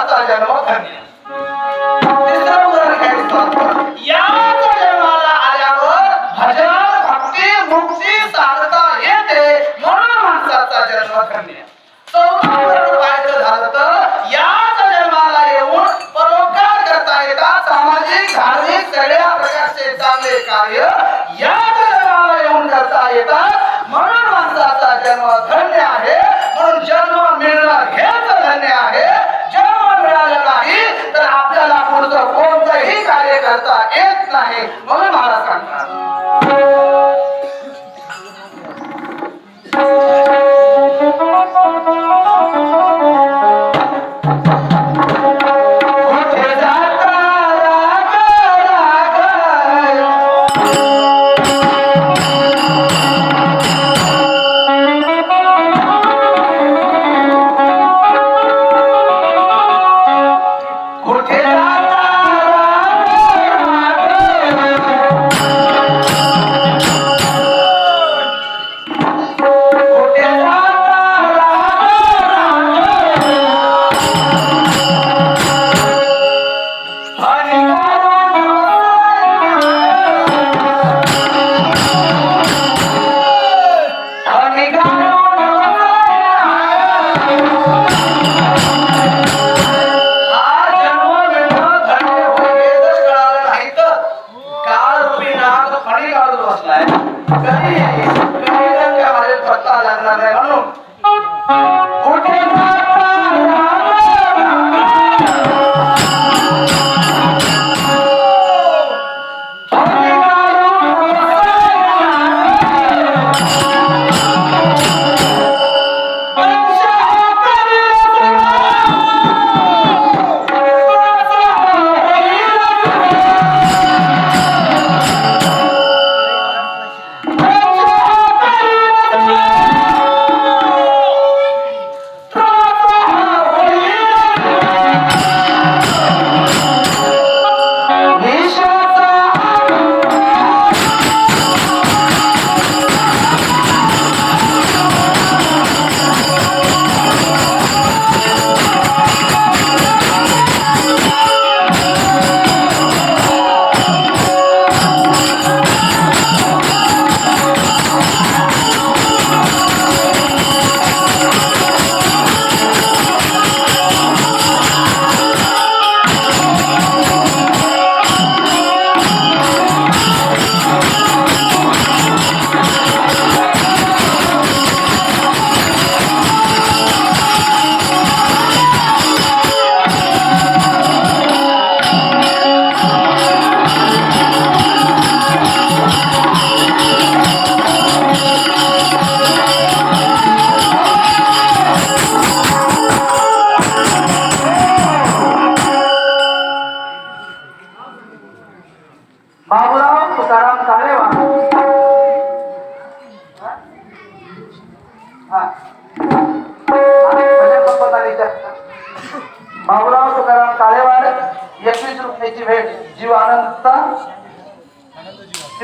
माणसाचा जन्म धन्य तिसरं उदाहरण याच जन्माला आल्यावर भजन भक्ती मुक्ती साधता येते म्हणून माणसाचा जन्म धन्य चौथं उदाहरण पाहायचं झालं तर याच जन्माला येऊन परोपकार करता येतात सामाजिक धार्मिक सगळ्या प्रकारचे चांगले कार्य याच जन्माला येऊन करता येतात. म्हणून माणसाचा जन्म करता येत नाही म्हणून महाराज सांगतात. Yeah. भाऊराव तुकाराम काळेवाड एकवीस रुपयाची भेट जीव आनंदचा